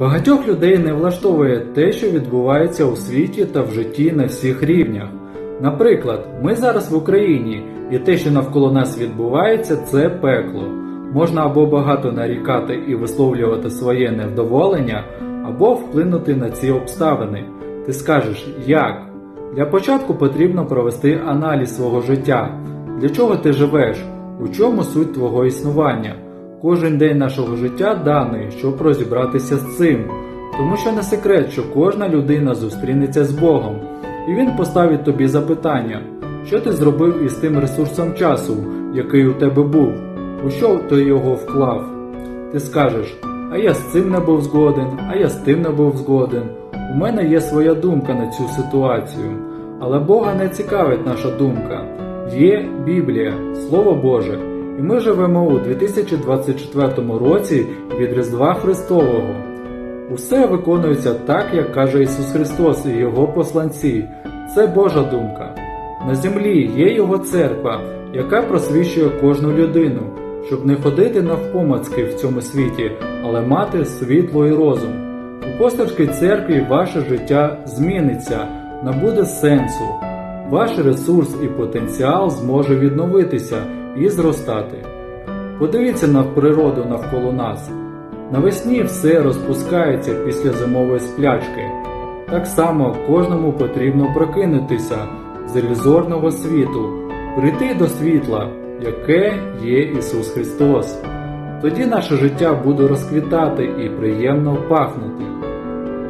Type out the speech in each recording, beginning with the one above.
Багатьох людей не влаштовує те, що відбувається у світі та в житті на всіх рівнях. Наприклад, ми зараз в Україні, і те, що навколо нас відбувається, це пекло. Можна або багато нарікати і висловлювати своє невдоволення, або вплинути на ці обставини. Ти скажеш, як? Для початку потрібно провести аналіз свого життя. Для чого ти живеш? У чому суть твого існування? Кожен день нашого життя даний, щоб розібратися з цим. Тому що не секрет, що кожна людина зустрінеться з Богом, і Він поставить тобі запитання, що ти зробив із тим ресурсом часу, який у тебе був, у що ти його вклав. Ти скажеш, а я з цим не був згоден, а я з тим не був згоден. У мене є своя думка на цю ситуацію, але Бога не цікавить наша думка. Є Біблія, Слово Боже, і ми живемо у 2024 році від Різдва Христового. Усе виконується так, як каже Ісус Христос і Його посланці. Це Божа думка. На землі є Його церква, яка просвічує кожну людину, щоб не ходити навпомацки в цьому світі, але мати світло і розум. У постарській церкві ваше життя зміниться, набуде сенсу. Ваш ресурс і потенціал зможе відновитися і зростати. Подивіться на природу навколо нас. Навесні все розпускається після зимової сплячки. Так само кожному потрібно прокинутися з ілюзорного світу, прийти до світла, яке є Ісус Христос. Тоді наше життя буде розквітати і приємно пахнути.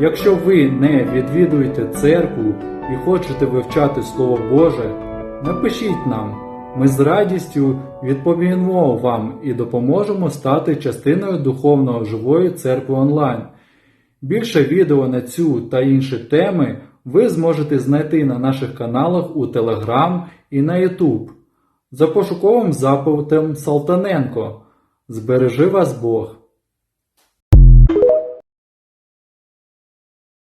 Якщо ви не відвідуєте церкву і хочете вивчати Слово Боже, напишіть нам. Ми з радістю відповімо вам і допоможемо стати частиною духовного живої церкви онлайн. Більше відео на цю та інші теми ви зможете знайти на наших каналах у Telegram і на YouTube за пошуковим запитом Салтаненко. Збережи вас Бог!